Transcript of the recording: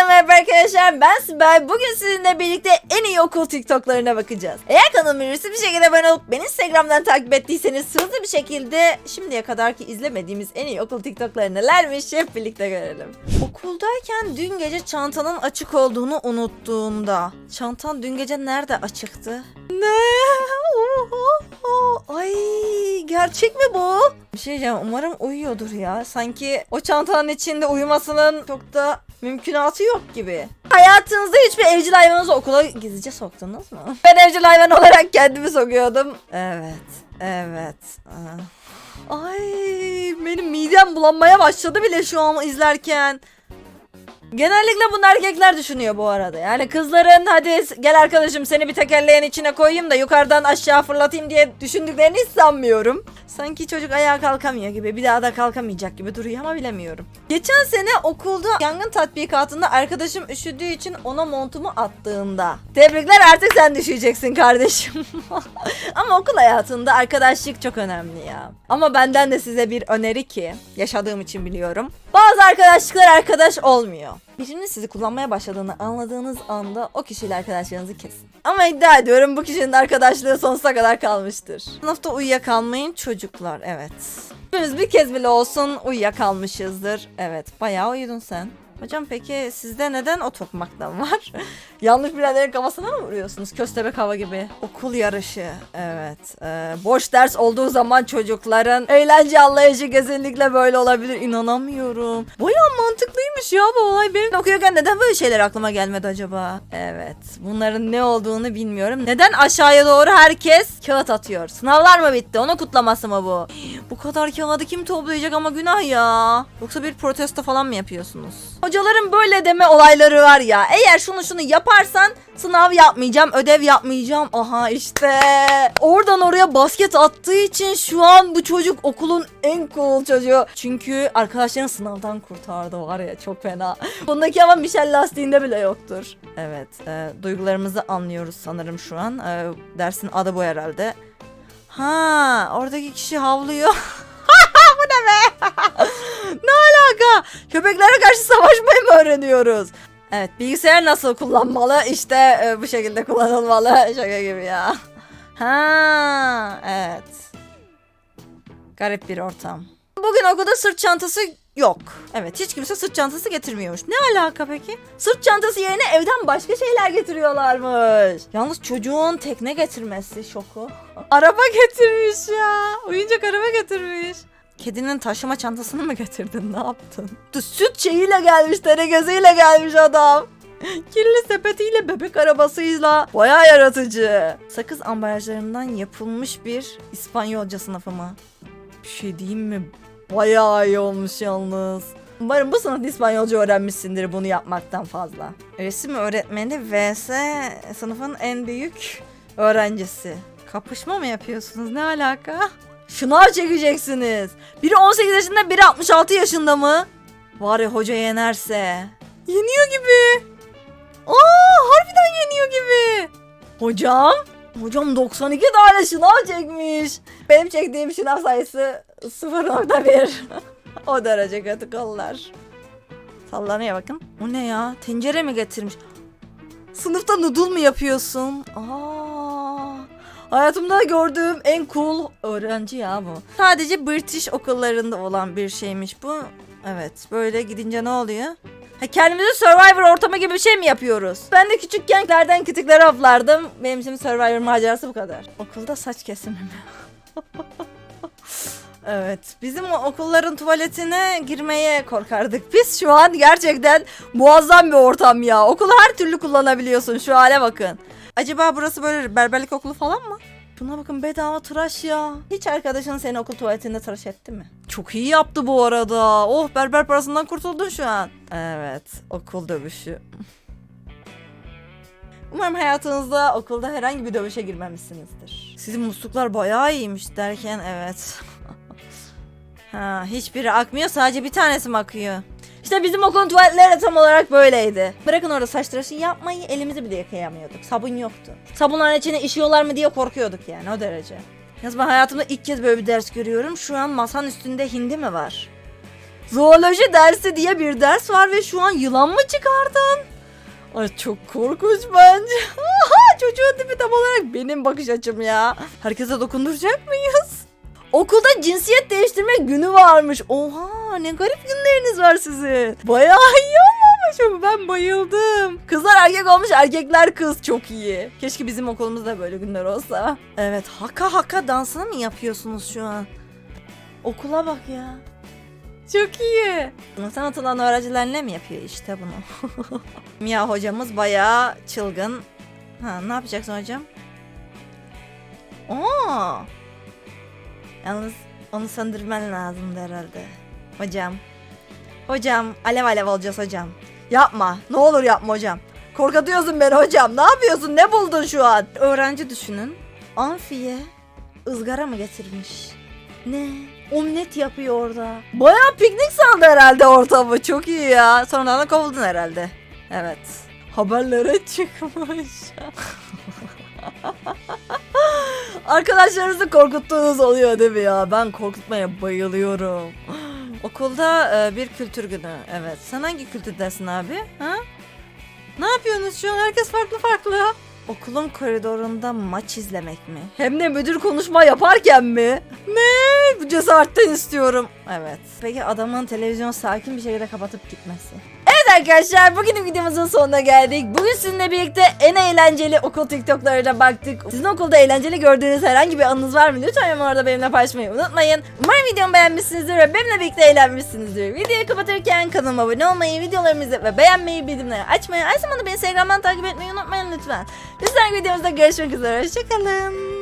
Herkese merhaba arkadaşlar ben Sibel. Bugün sizinle birlikte en iyi okul TikTok'larına bakacağız. Eğer kanalıma üyesi bir şekilde abone olup beni Instagram'dan takip ettiyseniz hızlı bir şekilde şimdiye kadarki izlemediğimiz en iyi okul TikTok'ları nelermiş hep birlikte görelim. Okuldayken dün gece çantanın açık olduğunu unuttuğunda. Çantan dün gece nerede açıktı? Ne? Ay gerçek mi bu? Bir şey diyeceğim umarım uyuyordur ya. Sanki o çantanın içinde uyumasının çok da mümkünatı yok gibi. Hayatınızda hiçbir evcil hayvanınızı okula gizlice soktunuz mu? Ben evcil hayvan olarak kendimi sokuyordum. Evet, evet. Aa. Ay benim midem bulanmaya başladı bile şu an izlerken. Genellikle bunu erkekler düşünüyor bu arada. Yani kızların hadi gel arkadaşım seni bir tekerleğin içine koyayım da yukarıdan aşağı fırlatayım diye düşündüklerini hiç sanmıyorum. Sanki çocuk ayağa kalkamıyor gibi bir daha da kalkamayacak gibi duruyor ama bilemiyorum. Geçen sene okulda yangın tatbikatında arkadaşım üşüdüğü için ona montumu attığında. Tebrikler artık sen düşeceksin kardeşim. ama okul hayatında arkadaşlık çok önemli ya. Ama benden de size bir öneri ki yaşadığım için biliyorum. Bazı arkadaşlıklar arkadaş olmuyor. Birinin sizi kullanmaya başladığını anladığınız anda o kişiyle arkadaşlarınızı kesin. Ama iddia ediyorum bu kişinin arkadaşlığı sonsuza kadar kalmıştır. Sınıfta uyuyakalmayın çocuklar evet. Hepimiz bir kez bile olsun uyuyakalmışızdır. Evet bayağı uyudun sen. Hocam peki sizde neden o tokmaktan var? Yanlış bilenlerin kafasına mı vuruyorsunuz? Köstebek hava gibi. Okul yarışı. Evet. Ee, boş ders olduğu zaman çocukların eğlence anlayışı kesinlikle böyle olabilir. İnanamıyorum. Bayağı mantıklıymış ya bu olay. Benim okuyorken neden böyle şeyler aklıma gelmedi acaba? Evet. Bunların ne olduğunu bilmiyorum. Neden aşağıya doğru herkes kağıt atıyor? Sınavlar mı bitti? Onun kutlaması mı bu? Bu kadar kağıdı kim toplayacak ama günah ya. Yoksa bir protesto falan mı yapıyorsunuz? Hocaların böyle deme olayları var ya. Eğer şunu şunu yaparsan sınav yapmayacağım, ödev yapmayacağım. Aha işte. Oradan oraya basket attığı için şu an bu çocuk okulun en cool çocuğu. Çünkü arkadaşlarını sınavdan kurtardı var ya çok fena. Bundaki ama Michel lastiğinde bile yoktur. Evet, e, duygularımızı anlıyoruz sanırım şu an. E, dersin adı bu herhalde. Ha, oradaki kişi havlıyor. bu ne be? ne alaka? Köpeklere karşı savaşmayı mı öğreniyoruz? Evet bilgisayar nasıl kullanmalı? İşte e, bu şekilde kullanılmalı. Şaka gibi ya. Ha evet. Garip bir ortam. Bugün okulda sırt çantası yok. Evet hiç kimse sırt çantası getirmiyormuş. Ne alaka peki? Sırt çantası yerine evden başka şeyler getiriyorlarmış. Yalnız çocuğun tekne getirmesi şoku. Araba getirmiş ya. Oyuncak araba getirmiş. Kedinin taşıma çantasını mı getirdin? Ne yaptın? Süt şeyiyle gelmiş, tenekesiyle gelmiş adam. Kirli sepetiyle, bebek arabasıyla. Baya yaratıcı. Sakız ambalajlarından yapılmış bir İspanyolca sınıfı mı? Bir şey diyeyim mi? Bayağı iyi olmuş yalnız. Umarım bu sınıfta İspanyolca öğrenmişsindir bunu yapmaktan fazla. Resim öğretmeni vs sınıfın en büyük öğrencisi. Kapışma mı yapıyorsunuz? Ne alaka? Şınav çekeceksiniz. Biri 18 yaşında, biri 66 yaşında mı? Var ya hoca yenerse. Yeniyor gibi. Aa, harbiden yeniyor gibi. Hocam? Hocam 92 tane şınav çekmiş. Benim çektiğim şınav sayısı 0.1. o derece kötü kollar. Sallanıyor bakın. O ne ya? Tencere mi getirmiş? Sınıfta noodle mu yapıyorsun? Aa. Hayatımda gördüğüm en cool öğrenci ya bu. Sadece British okullarında olan bir şeymiş bu. Evet böyle gidince ne oluyor? Ha, kendimizi Survivor ortamı gibi bir şey mi yapıyoruz? Ben de küçükken lerden kütükleri avlardım. Benim için Survivor macerası bu kadar. Okulda saç kesimi mi? Evet. Bizim okulların tuvaletine girmeye korkardık. Biz şu an gerçekten muazzam bir ortam ya. Okulu her türlü kullanabiliyorsun. Şu hale bakın. Acaba burası böyle berberlik okulu falan mı? Buna bakın bedava tıraş ya. Hiç arkadaşın seni okul tuvaletinde tıraş etti mi? Çok iyi yaptı bu arada. Oh berber parasından kurtuldun şu an. Evet okul dövüşü. Umarım hayatınızda okulda herhangi bir dövüşe girmemişsinizdir. Sizin musluklar bayağı iyiymiş derken evet. Ha, hiçbiri akmıyor sadece bir tanesi mi akıyor? İşte bizim okulun tuvaletleri tam olarak böyleydi. Bırakın orada saç tıraşı yapmayı elimizi bile yıkayamıyorduk. Sabun yoktu. Sabunların içine işiyorlar mı diye korkuyorduk yani o derece. Yalnız ben hayatımda ilk kez böyle bir ders görüyorum. Şu an masanın üstünde hindi mi var? Zooloji dersi diye bir ders var ve şu an yılan mı çıkardın? Ay çok korkunç bence. Çocuğun tipi tam olarak benim bakış açım ya. Herkese dokunduracak mıyız? Okulda cinsiyet değiştirme günü varmış. Oha ne garip günleriniz var sizin. Bayağı iyi olmamış ben bayıldım. Kızlar erkek olmuş erkekler kız çok iyi. Keşke bizim okulumuzda böyle günler olsa. Evet haka haka dansını mı yapıyorsunuz şu an? Okula bak ya. Çok iyi. Sanat alan öğrenciler ne mi yapıyor işte bunu? Mia hocamız bayağı çılgın. Ha ne yapacaksın hocam? Oo. Yalnız onu söndürmen lazımdı herhalde. Hocam. Hocam alev alev olacağız hocam. Yapma. Ne olur yapma hocam. Korkutuyorsun beni hocam. Ne yapıyorsun? Ne buldun şu an? Öğrenci düşünün. Amfiye ızgara mı getirmiş? Ne? Omlet yapıyor orada. Bayağı piknik sandı herhalde ortamı. Çok iyi ya. Sonradan da kovuldun herhalde. Evet. Haberlere çıkmış. Arkadaşlarınızı korkuttuğunuz oluyor değil mi ya? Ben korkutmaya bayılıyorum. Okulda e, bir kültür günü. Evet. Sen hangi kültürdesin abi? Ha? Ne yapıyorsunuz şu an? Herkes farklı farklı. Okulun koridorunda maç izlemek mi? Hem de müdür konuşma yaparken mi? Ne? Bu cesaretten istiyorum. Evet. Peki adamın televizyon sakin bir şekilde kapatıp gitmesi. Arkadaşlar bugünün videomuzun sonuna geldik. Bugün sizinle birlikte en eğlenceli okul TikTok'larına baktık. Sizin okulda eğlenceli gördüğünüz herhangi bir anınız var mı? Lütfen yorumlarda benimle paylaşmayı unutmayın. Umarım videomu beğenmişsinizdir ve benimle birlikte eğlenmişsinizdir. Videoyu kapatırken kanalıma abone olmayı, videolarımızı ve beğenmeyi, bildirimleri açmayı, aynı zamanda beni Instagram'dan takip etmeyi unutmayın lütfen. Sonraki videomuzda görüşmek üzere. Hoşçakalın.